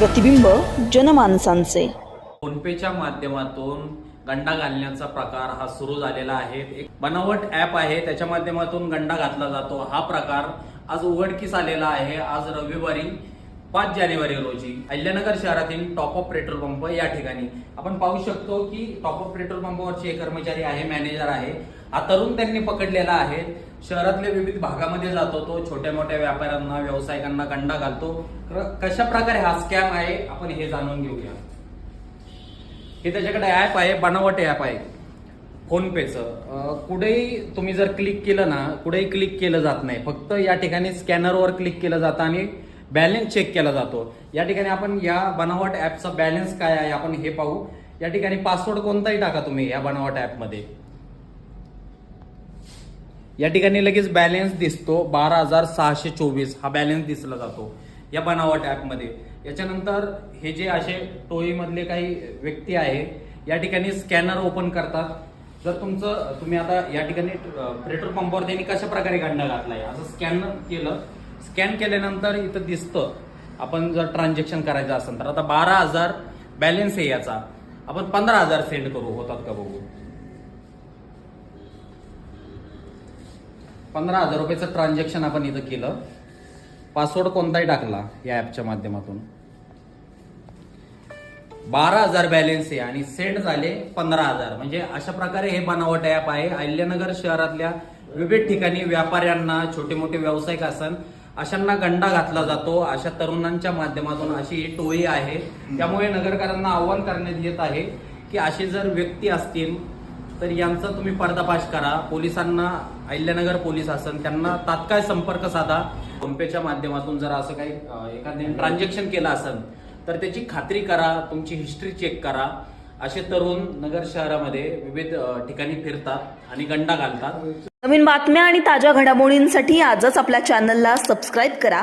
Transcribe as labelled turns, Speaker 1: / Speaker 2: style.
Speaker 1: प्रतिबिंब जनमानसांचे.
Speaker 2: फोनपेच्या माध्यमातून गंडा घालण्याचा प्रकार हा सुरू झालेला आहे. एक बनावट ऍप आहे त्याच्या माध्यमातून गंडा घातला जातो. हा प्रकार आज उघडकीस आलेला आहे. आज रविवारी पाच जानेवारी रोजी अहिल्यानगर शहरातील टॉपअप पेट्रोल पंप या ठिकाणी. आपण पाहू शकतो की टॉपअप पेट्रोल पंपावरचे एक कर्मचारी आहे मॅनेजर आहे. हा तरुण त्यांनी पकडलेला आहे. शहरातल्या विविध भागामध्ये जातो तो छोट्या मोठ्या व्यापाऱ्यांना व्यावसायिकांना गंडा घालतो. तर कशा प्रकारे हा स्कॅम आहे आपण हे जाणून घेऊया. हे त्याच्याकडे ऍप आहे बनावट ऍप आहे. फोनपेचं. कुठेही तुम्ही जर क्लिक केलं ना कुठेही क्लिक केलं जात नाही. फक्त या ठिकाणी स्कॅनरवर क्लिक केलं जातं आणि बॅलन्स चेक केला जातो. या ठिकाणी आपण या बनावट ऍपचा बॅलन्स काय आहे आपण हे पाहू. या ठिकाणी पासवर्ड कोणताही टाका तुम्ही या बनावट ऍपमध्ये या ठिकाणी लगेच बॅलन्स दिसतो बारा हजार सहाशे चोवीस. हा बॅलन्स दिसला जातो या बनावट ऍपमध्ये याच्यानंतर हे जे असे टोळीमधले काही व्यक्ती आहे या ठिकाणी स्कॅनर ओपन करतात. जर तुमचं तुम्ही आता या ठिकाणी पेट्रोल पंपावर त्यांनी कशा प्रकारे गंडा घातलाय? असं स्कॅनर केलं स्कॅन केल्यानंतर इथं दिसतं आपण जर ट्रान्झॅक्शन करायचं असेल तर. आता बारा हजार बॅलन्स आहे याचा. आपण पंधरा हजार सेंड करू होतात का बघू? पंधरा हजार रुपयाचं ट्रान्झॅक्शन आपण इथं केलं. पासवर्ड कोणताही टाकला या ऍपच्या माध्यमातून. बारा हजार बॅलन्स आहे आणि सेंड झाले पंधरा हजार. म्हणजे अशा प्रकारे हे बनावट ऍप आहे. अहिल्यानगर शहरातल्या विविध ठिकाणी व्यापाऱ्यांना छोटे मोठे व्यावसायिक असन अशांना गंडा घातला जातो. अशा तरुणांच्या माध्यमातून अशी ही टोळी आहे. त्यामुळे नगरकरांना आव्हान करण्यात येत आहे की असे जर व्यक्ती असतील तर यांचा तुम्ही पर्दाफाश करा. पोलिसांना अहिल्यानगर पोलीस असन त्यांना तात्काळ संपर्क साधा. फोनपेच्या माध्यमातून जर असं काही अं, एखाद्याने ट्रान्झॅक्शन केलं असेल तर त्याची खात्री करा तुमची हिस्ट्री चेक करा. असे तरुण नगर शहरामध्ये विविध ठिकाणी फिरतात आणि गंडा घालतात.
Speaker 1: नवीन बातम्या आणि ताज्या घडामोडींसाठी आजच आपल्या चॅनलला सबस्क्राईब करा.